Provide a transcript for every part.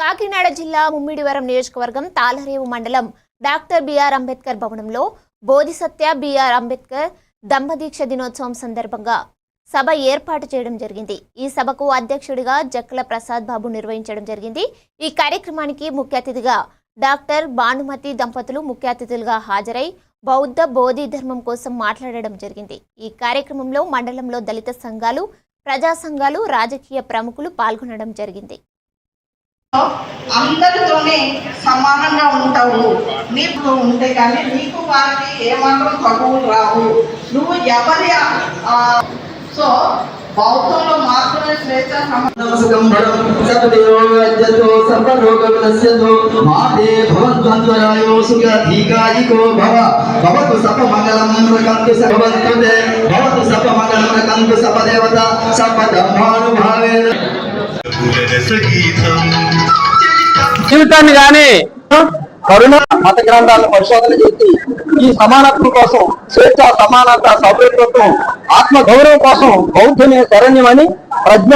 కాకినాడ జిల్లా ముమ్మిడివరం నియోజకవర్గం తాళరేవు మండలం డాక్టర్ బిఆర్ అంబేద్కర్ భవనంలో బోధిసత్య బిఆర్ అంబేద్కర్ దంపదీక్ష దినోత్సవం సందర్భంగా సభ ఏర్పాటు చేయడం జరిగింది. ఈ సభకు అధ్యక్షుడిగా జక్కల ప్రసాద్ బాబు నిర్వహించడం జరిగింది. ఈ కార్యక్రమానికి ముఖ్య అతిథిగా డాక్టర్ భానుమతి దంపతులు ముఖ్య అతిథులుగా హాజరై బౌద్ధ బోధి ధర్మం కోసం మాట్లాడడం జరిగింది. ఈ కార్యక్రమంలో మండలంలో దళిత సంఘాలు ప్రజా సంఘాలు రాజకీయ ప్రముఖులు పాల్గొనడం జరిగింది. అందరితోనే సమానంగా ఉంటావు. నీకు ఉంటే కానీ నీకు వారికి ఏమాత్రం తగువులు రావు. నువ్వు ఎవరి ఆ, సో బౌద్ధంలో మాత్రమే శ్రేష్ట సమ సుఖంభరం సర్వదేవోజతో సర్వలోకవినశ్యతో మాతే రకంతు సపదేవత జీవితాన్ని గాని కరుణ మత గ్రంథాలను పరిశోధన చేసి ఈ సమానత్వం కోసం స్వేచ్ఛ సమానత సౌభ్యత్వం ఆత్మ గౌరవం కోసం బౌద్ధమే శరణ్యమని ప్రజ్ఞ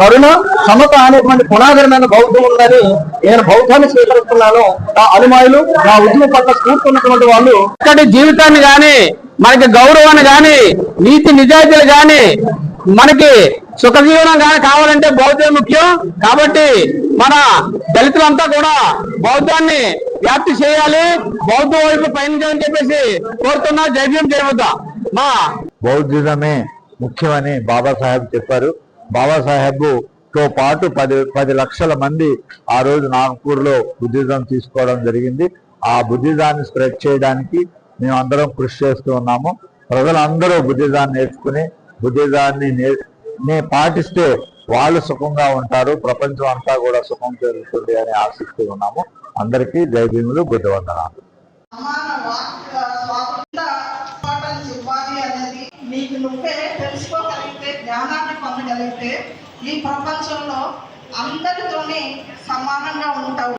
కరుణ సమత అనేటువంటి పునాదరమైన బౌద్ధం ఉందని నేను బౌద్ధాన్ని స్వీకరిస్తున్నాను. నా అనుమాయులు నా ఉద్యమ పట్ల స్ఫూర్తి ఉన్నటువంటి వాళ్ళు ఇక్కడి జీవితాన్ని గాని మనకి గౌరవాన్ని కానీ నీతి నిజాయితీలు కానీ మనకి సుఖజీవనం కానీ కావాలంటే బౌద్ధం ముఖ్యం. కాబట్టి మన దళితులంతా కూడా బౌద్ధాన్ని వ్యాప్తి చేయాలి. బౌద్ధం వైపు పయనించాలని చెప్పేసి కోరుతున్నా. జైవ్యం చేయవద్దా మా బౌద్ధిజమే ముఖ్యమని బాబాసాహెబ్ చెప్పారు. బాబాసాహెబ్తో పాటు పది పది లక్షల మంది ఆ రోజు నాగపూర్లో బుద్ధిజం తీసుకోవడం జరిగింది. ఆ బుద్ధిజాన్ని స్ప్రెడ్ చేయడానికి మేము అందరం కృషి చేస్తూ ఉన్నాము. ప్రజలందరూ బుద్ధిజాన్ని నేర్చుకుని బుద్ధిజాన్ని నే- పాటిస్తే వాళ్ళు సుఖంగా ఉంటారు ప్రపంచం అంతా కూడా సుఖం జరుగుతుంది అని ఆశిస్తూ ఉన్నాము. అందరికీ జై భీములు బుద్ధవందనాలు నీకు నువ్వే తెలుసుకోగలిగితే జ్ఞానాన్ని పొందగలిగితే ఈ ప్రపంచంలో అందరితోనే సమానంగా ఉంటావు.